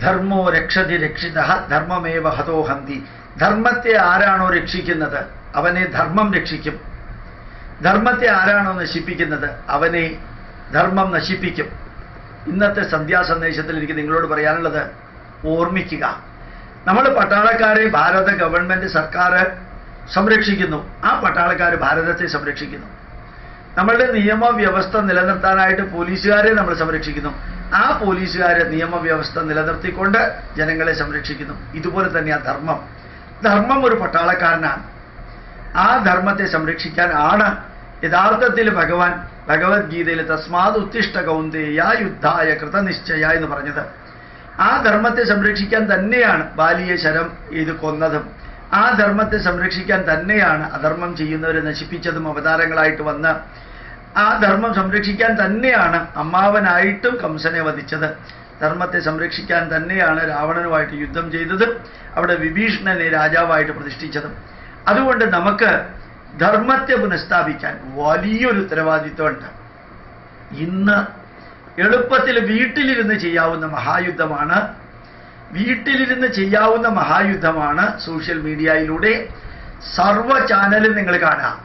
ധർമ്മോ രക്ഷതി രക്ഷിത ധർമ്മമേവ ഹതോഹന്തി ധർമ്മത്തെ ആരാണോ രക്ഷിക്കുന്നത് അവനെ ധർമ്മം രക്ഷിക്കും. ധർമ്മത്തെ ആരാണോ നശിപ്പിക്കുന്നത് അവനെ ധർമ്മം നശിപ്പിക്കും. ഇന്നത്തെ സന്ധ്യാസന്ദേശത്തിൽ എനിക്ക് നിങ്ങളോട് പറയാനുള്ളത് ഓർമ്മിക്കുക. നമ്മൾ പട്ടാളക്കാരെ ഭാരത ഗവൺമെന്റ് സർക്കാർ സംരക്ഷിക്കുന്നു. ആ പട്ടാളക്കാർ ഭാരതത്തെ സംരക്ഷിക്കുന്നു. നമ്മളുടെ നിയമവ്യവസ്ഥ നിലനിർത്താനായിട്ട് പോലീസുകാരെ നമ്മൾ സംരക്ഷിക്കുന്നു. ആ പോലീസുകാരെ നിയമവ്യവസ്ഥ നിലനിർത്തിക്കൊണ്ട് ജനങ്ങളെ സംരക്ഷിക്കുന്നു. ഇതുപോലെ ആ ധർമ്മം. ധർമ്മം ഒരു പട്ടാളക്കാരനാണ്. ആ ധർമ്മത്തെ സംരക്ഷിക്കാൻ ആണ് യഥാർത്ഥത്തിൽ ഭഗവാൻ ഭഗവത്ഗീതയിൽ തസ്മാത് ഉത്തിഷ്ട കൗന്ദേയ യുദ്ധായ കൃതനിശ്ചയ എന്ന് പറഞ്ഞത്. ആ ധർമ്മത്തെ സംരക്ഷിക്കാൻ തന്നെയാണ് ബാലിയെ ശരം ഇത് കൊന്നതും. ആ ധർമ്മത്തെ സംരക്ഷിക്കാൻ തന്നെയാണ് അധർമ്മം ചെയ്യുന്നവരെ നശിപ്പിച്ചതും അവതാരങ്ങളായിട്ട് വന്ന ആ ധർമ്മം സംരക്ഷിക്കാൻ തന്നെയാണ് അമ്മാവനായിട്ടും കംസനെ വധിച്ചത്. ധർമ്മത്തെ സംരക്ഷിക്കാൻ തന്നെയാണ് രാവണനുമായിട്ട് യുദ്ധം ചെയ്തത്. അവിടെ വിഭീഷണനെ രാജാവായിട്ട് പ്രതിഷ്ഠിച്ചതും. അതുകൊണ്ട് നമുക്ക് ധർമ്മത്തെ പുനഃസ്ഥാപിക്കാൻ വലിയൊരു ഉത്തരവാദിത്വമുണ്ട്. ഇന്ന് എളുപ്പത്തിൽ വീട്ടിലിരുന്ന് ചെയ്യാവുന്ന മഹായുദ്ധമാണ് വീട്ടിലിരുന്ന് ചെയ്യാവുന്ന മഹായുദ്ധമാണ് സോഷ്യൽ മീഡിയയിലൂടെ സർവ ചാനലും നിങ്ങൾ കാണാം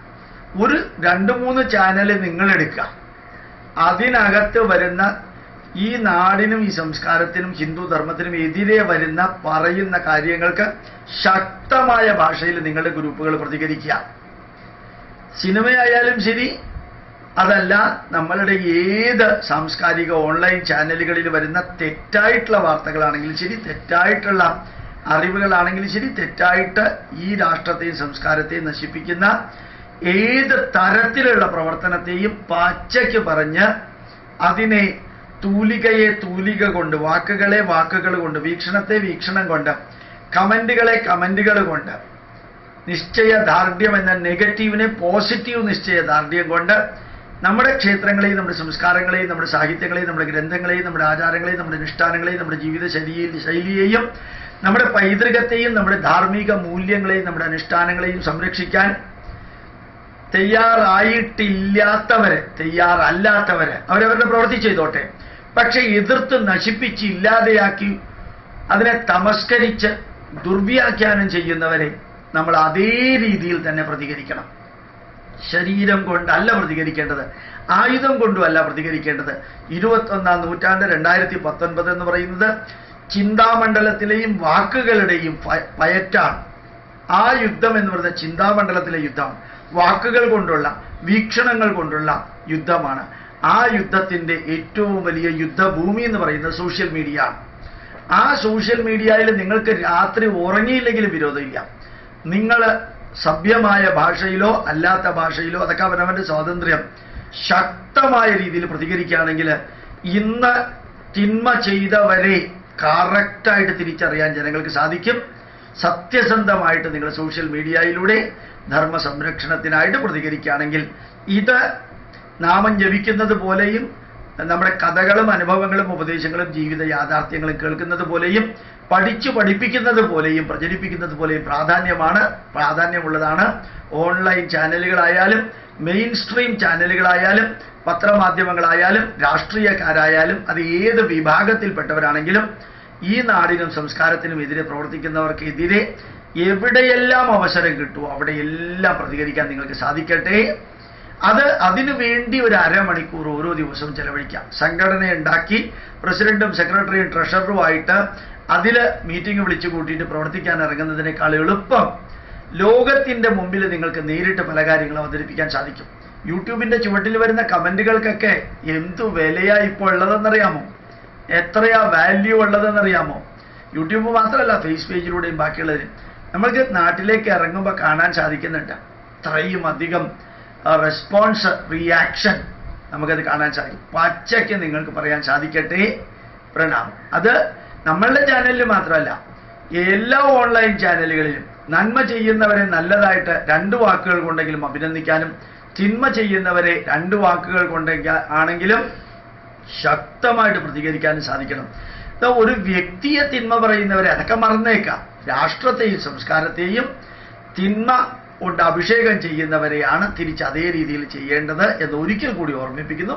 ഒരു രണ്ട് മൂന്ന് ചാനൽ നിങ്ങൾ എടുക്കുക. അതിനകത്ത് വരുന്ന ഈ നാടിനും ഈ സംസ്കാരത്തിനും ഹിന്ദു ധർമ്മത്തിനും എതിരെ വരുന്ന പറയുന്ന കാര്യങ്ങൾക്ക് ശക്തമായ ഭാഷയിൽ നിങ്ങളുടെ ഗ്രൂപ്പുകൾ പ്രതികരിക്കുക. സിനിമയായാലും ശരി അതല്ല നമ്മളുടെ ഏത് സാംസ്കാരിക ഓൺലൈൻ ചാനലുകളിൽ വരുന്ന തെറ്റായിട്ടുള്ള വാർത്തകളാണെങ്കിലും ശരി തെറ്റായിട്ടുള്ള അറിവുകളാണെങ്കിലും ശരി തെറ്റായിട്ട് ഈ രാഷ്ട്രത്തെയും സംസ്കാരത്തെയും നശിപ്പിക്കുന്ന ഏത് തരത്തിലുള്ള പ്രവർത്തനത്തെയും പച്ചയ്ക്ക് പറഞ്ഞ് അതിനെ തൂലികയെ തൂലിക കൊണ്ട് വാക്കുകളെ വാക്കുകൾ കൊണ്ട് വീക്ഷണത്തെ വീക്ഷണം കൊണ്ട് കമന്റുകളെ കമന്റുകൾ കൊണ്ട് നിശ്ചയദാർഢ്യം എന്ന നെഗറ്റീവിനെ പോസിറ്റീവ് നിശ്ചയദാർഢ്യം കൊണ്ട് നമ്മുടെ ക്ഷേത്രങ്ങളെയും നമ്മുടെ സംസ്കാരങ്ങളെയും നമ്മുടെ സാഹിത്യങ്ങളെയും നമ്മുടെ ഗ്രന്ഥങ്ങളെയും നമ്മുടെ ആചാരങ്ങളെയും നമ്മുടെ അനുഷ്ഠാനങ്ങളെയും നമ്മുടെ ജീവിത ശൈലിയിൽ ശൈലിയെയും നമ്മുടെ പൈതൃകത്തെയും നമ്മുടെ ധാർമ്മിക മൂല്യങ്ങളെയും നമ്മുടെ അനുഷ്ഠാനങ്ങളെയും സംരക്ഷിക്കാൻ തയ്യാറായിട്ടില്ലാത്തവരെ തയ്യാറല്ലാത്തവരെ അവരവരുടെ പ്രവൃത്തി ചെയ്തോട്ടെ. പക്ഷെ എതിർത്ത് നശിപ്പിച്ച് ഇല്ലാതെയാക്കി അതിനെ തമസ്കരിച്ച് ദുർവ്യാഖ്യാനം ചെയ്യുന്നവരെ നമ്മൾ അതേ രീതിയിൽ തന്നെ പ്രതികരിക്കണം. ശരീരം കൊണ്ടല്ല പ്രതികരിക്കേണ്ടത്. ആയുധം കൊണ്ടുമല്ല പ്രതികരിക്കേണ്ടത്. ഇരുപത്തൊന്നാം നൂറ്റാണ്ട് രണ്ടായിരത്തി പത്തൊൻപത് എന്ന് പറയുന്നത് ചിന്താമണ്ഡലത്തിലെയും വാക്കുകളുടെയും പയറ്റാണ്. ആ യുദ്ധം എന്ന് പറയുന്നത് ചിന്താമണ്ഡലത്തിലെ യുദ്ധമാണ്. വാക്കുകൾ കൊണ്ടുള്ള വീക്ഷണങ്ങൾ കൊണ്ടുള്ള യുദ്ധമാണ്. ആ യുദ്ധത്തിന്റെ ഏറ്റവും വലിയ യുദ്ധഭൂമി എന്ന് പറയുന്നത് സോഷ്യൽ മീഡിയ ആണ് ആ സോഷ്യൽ മീഡിയയിൽ നിങ്ങൾക്ക് രാത്രി ഉറങ്ങിയില്ലെങ്കിലും വിരോധമില്ല. നിങ്ങൾ സഭ്യമായ ഭാഷയിലോ അല്ലാത്ത ഭാഷയിലോ അതൊക്കെ അവനവന്റെ സ്വാതന്ത്ര്യം ശക്തമായ രീതിയിൽ പ്രതികരിക്കുകയാണെങ്കിൽ ഇന്ന് തിന്മ ചെയ്തവരെ കറക്റ്റായിട്ട് തിരിച്ചറിയാൻ ജനങ്ങൾക്ക് സാധിക്കും. സത്യസന്ധമായിട്ട് നിങ്ങൾ സോഷ്യൽ മീഡിയയിലൂടെ ധർമ്മ സംരക്ഷണത്തിനായിട്ട് പ്രതികരിക്കുകയാണെങ്കിൽ ഇത് നാമം ജപിക്കുന്നത് പോലെയും നമ്മുടെ കഥകളും അനുഭവങ്ങളും ഉപദേശങ്ങളും ജീവിത യാഥാർത്ഥ്യങ്ങളും കേൾക്കുന്നത് പോലെയും പഠിച്ചു പഠിപ്പിക്കുന്നത് പോലെയും പ്രചരിപ്പിക്കുന്നത് പോലെയും പ്രാധാന്യമാണ് പ്രാധാന്യമുള്ളതാണ്. ഓൺലൈൻ ചാനലുകളായാലും മെയിൻ സ്ട്രീം ചാനലുകളായാലും പത്രമാധ്യമങ്ങളായാലും രാഷ്ട്രീയക്കാരായാലും അത് ഏത് വിഭാഗത്തിൽപ്പെട്ടവരാണെങ്കിലും ഈ നാടിനും സംസ്കാരത്തിനും എതിരെ പ്രവർത്തിക്കുന്നവർക്കെതിരെ എവിടെയെല്ലാം അവസരം കിട്ടുമോ അവിടെയെല്ലാം പ്രതികരിക്കാൻ നിങ്ങൾക്ക് സാധിക്കട്ടെ. അത് അതിനു വേണ്ടി ഒരു അരമണിക്കൂർ ഓരോ ദിവസവും ചെലവഴിക്കാം. സംഘടന ഉണ്ടാക്കി പ്രസിഡന്റും സെക്രട്ടറിയും ട്രഷററുമായിട്ട് അതിൽ മീറ്റിംഗ് വിളിച്ചു കൂട്ടിയിട്ട് പ്രവർത്തിക്കാൻ ഇറങ്ങുന്നതിനേക്കാൾ എളുപ്പം ലോകത്തിന്റെ മുമ്പിൽ നിങ്ങൾക്ക് നേരിട്ട് പല കാര്യങ്ങളും അവതരിപ്പിക്കാൻ സാധിക്കും. യൂട്യൂബിന്റെ ചുവട്ടിൽ വരുന്ന കമന്റുകൾക്കൊക്കെ എന്തു വിലയാ ഇപ്പോൾ ഉള്ളതെന്നറിയാമോ? എത്രയാ വാല്യൂ ഉള്ളതെന്നറിയാമോ? യൂട്യൂബ് മാത്രമല്ല ഫേസ് പേജിലൂടെയും ബാക്കിയുള്ളതിനും നമ്മൾക്ക് നാട്ടിലേക്ക് ഇറങ്ങുമ്പോൾ കാണാൻ സാധിക്കുന്നുണ്ട്. അത്രയും അധികം റെസ്പോൺസ് റിയാക്ഷൻ നമുക്കത് കാണാൻ സാധിക്കും. പച്ചയ്ക്ക് നിങ്ങൾക്ക് പറയാൻ സാധിക്കട്ടെ. പ്രണാമം. അത് നമ്മളുടെ ചാനലിൽ മാത്രമല്ല എല്ലാ ഓൺലൈൻ ചാനലുകളിലും നന്മ ചെയ്യുന്നവരെ നല്ലതായിട്ട് രണ്ട് വാക്കുകൾ കൊണ്ടെങ്കിലും അഭിനന്ദിക്കാനും തിന്മ ചെയ്യുന്നവരെ രണ്ട് വാക്കുകൾ കൊണ്ടെങ്കിൽ ആണെങ്കിലും ശക്തമായിട്ട് പ്രതികരിക്കാനും സാധിക്കണം. ഒരു വ്യക്തിയെ തിന്മ പറയുന്നവരെ അതൊക്കെ മറന്നേക്കാം. രാഷ്ട്രത്തെയും സംസ്കാരത്തെയും തിന്മ കൊണ്ട് അഭിഷേകം ചെയ്യുന്നവരെയാണ് തിരിച്ച് അതേ രീതിയിൽ ചെയ്യേണ്ടത് എന്ന് ഒരിക്കൽ കൂടി ഓർമ്മിപ്പിക്കുന്നു.